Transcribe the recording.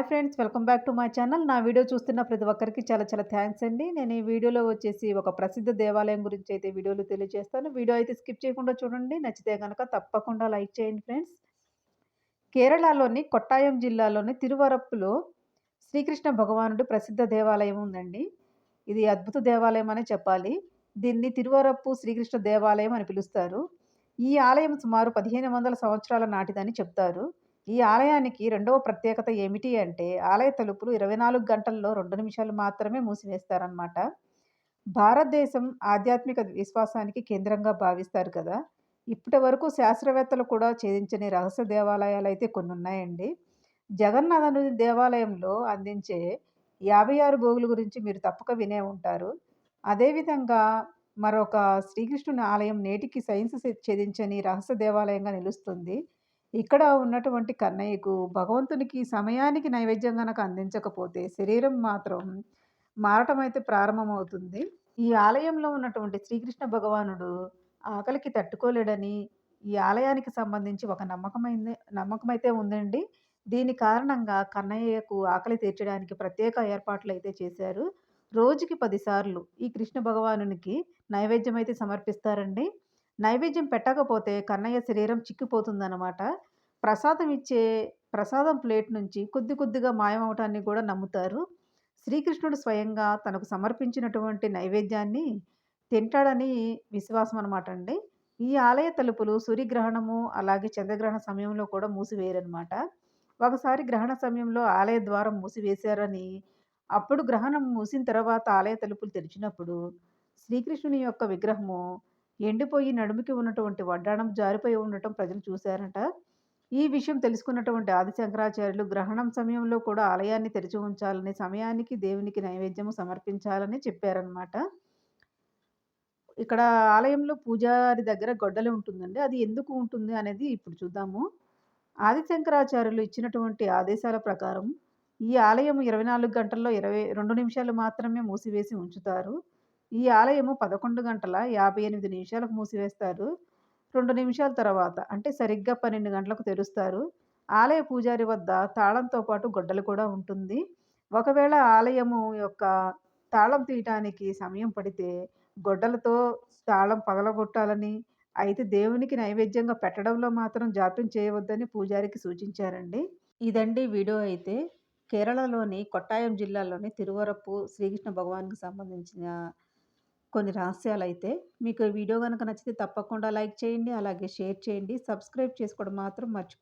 Hi friends welcome back to my channel. నా video చూస్తున్న ప్రతి ఒక్కరికి చాలా చాలా థ్యాంక్స్ అండి. నేను ఈ వీడియోలో వచ్చేసి ఒక ప్రసిద్ధ దేవాలయం గురించి అయితే వీడియోలు తెలియజేస్తాను. వీడియో అయితే స్కిప్ చేయకుండా చూడండి. నచ్చితే కనుక తప్పకుండా లైక్ చేయండి ఫ్రెండ్స్. కేరళలోని కొట్టాయం జిల్లాలోని తిరువరప్పులో శ్రీకృష్ణ భగవానుడు ప్రసిద్ధ దేవాలయం ఉందండి. ఇది అద్భుత దేవాలయం అనే చెప్పాలి. దీన్ని తిరువరప్పు శ్రీకృష్ణ దేవాలయం అని పిలుస్తారు. ఈ ఆలయం సుమారు పదిహేను వందల సంవత్సరాల నాటిదని చెప్తారు. ఈ ఆలయానికి రెండవ ప్రత్యేకత ఏమిటి అంటే ఆలయ తలుపులు ఇరవై నాలుగు గంటల్లో రెండు నిమిషాలు మాత్రమే మూసివేస్తారనమాట భారతదేశం ఆధ్యాత్మిక విశ్వాసానికి కేంద్రంగా భావిస్తారు కదా. ఇప్పటి వరకు శాస్త్రవేత్తలు కూడా ఛేదించని రహస్య దేవాలయాలు అయితే కొన్ని ఉన్నాయండి జగన్నాథను దేవాలయంలో అందించే యాభై ఆరు భోగుల గురించి మీరు తప్పక వినే ఉంటారు. అదేవిధంగా మరొక శ్రీకృష్ణుని ఆలయం నేటికి సైన్స్ ఛేదించని రహస్య దేవాలయంగా నిలుస్తుంది. ఇక్కడ ఉన్నటువంటి కన్నయ్యకు భగవంతునికి సమయానికి నైవేద్యం కనుక అందించకపోతే శరీరం మాత్రం మారటం అయితే ప్రారంభమవుతుంది. ఈ ఆలయంలో ఉన్నటువంటి శ్రీకృష్ణ భగవానుడు ఆకలికి తట్టుకోలేడని ఈ ఆలయానికి సంబంధించి ఒక నమ్మకమైంది నమ్మకం అయితే ఉందండి. దీని కారణంగా కన్నయ్యకు ఆకలి తీర్చడానికి ప్రత్యేక ఏర్పాట్లు అయితే చేశారు. రోజుకి పదిసార్లు ఈ కృష్ణ భగవానునికి నైవేద్యం అయితే సమర్పిస్తారండి. నైవేద్యం పెట్టకపోతే కన్నయ్య శరీరం చిక్కిపోతుందన్నమాట. ప్రసాదం ఇచ్చే ప్రసాదం ప్లేట్ నుంచి కొద్ది కొద్దిగా మాయమవటాన్ని కూడా నమ్ముతారు. శ్రీకృష్ణుడు స్వయంగా తనకు సమర్పించినటువంటి నైవేద్యాన్ని తింటాడని విశ్వాసం అనమాట అండి. ఈ ఆలయ తలుపులు సూర్యగ్రహణము అలాగే చంద్రగ్రహణ సమయంలో కూడా మూసివేయరనమాట ఒకసారి గ్రహణ సమయంలో ఆలయ ద్వారం మూసివేశారని అప్పుడు గ్రహణం మూసిన తర్వాత ఆలయ తలుపులు తెరిచినప్పుడు శ్రీకృష్ణుని యొక్క విగ్రహము ఎండిపోయి నడుముకి ఉన్నటువంటి వడ్డాణం జారిపోయి ఉండటం ప్రజలు చూశారట. ఈ విషయం తెలుసుకున్నటువంటి ఆది శంకరాచార్యులు గ్రహణం సమయంలో కూడా ఆలయాన్ని తెరిచి ఉంచాలని సమయానికి దేవునికి నైవేద్యము సమర్పించాలని చెప్పారనమాట ఇక్కడ ఆలయంలో పూజారి దగ్గర గొడ్డలి ఉంటుందండి. అది ఎందుకు ఉంటుంది అనేది ఇప్పుడు చూద్దాము. ఆది శంకరాచార్యులు ఇచ్చినటువంటి ఆదేశాల ప్రకారం ఈ ఆలయం ఇరవై నాలుగు గంటల్లో ఇరవై రెండు నిమిషాలు మాత్రమే మూసివేసి ఉంచుతారు. ఈ ఆలయము పదకొండు గంటల యాభై ఎనిమిది నిమిషాలకు మూసివేస్తారు. రెండు నిమిషాల తర్వాత అంటే సరిగ్గా పన్నెండు గంటలకు తెరుస్తారు. ఆలయ పూజారి వద్ద తాళంతో పాటు గొడ్డలు కూడా ఉంటుంది. ఒకవేళ ఆలయము యొక్క తాళం తీయటానికి సమయం పడితే గొడ్డలతో తాళం పగలగొట్టాలని అయితే దేవునికి నైవేద్యంగా పెట్టడంలో మాత్రం జాప్యం చేయవద్దని పూజారికి సూచించారండి. ఇదండి వీడియో అయితే. కేరళలోని కొట్టాయం జిల్లాలోని తిరువరపు శ్రీకృష్ణ భగవాన్కి సంబంధించిన కొన్ని రహస్యాలు అయితే మీకు వీడియో కనుక నచ్చితే తప్పకుండా లైక్ చేయండి అలాగే షేర్ చేయండి సబ్స్క్రైబ్ చేసుకోవడం మాత్రం మర్చిపో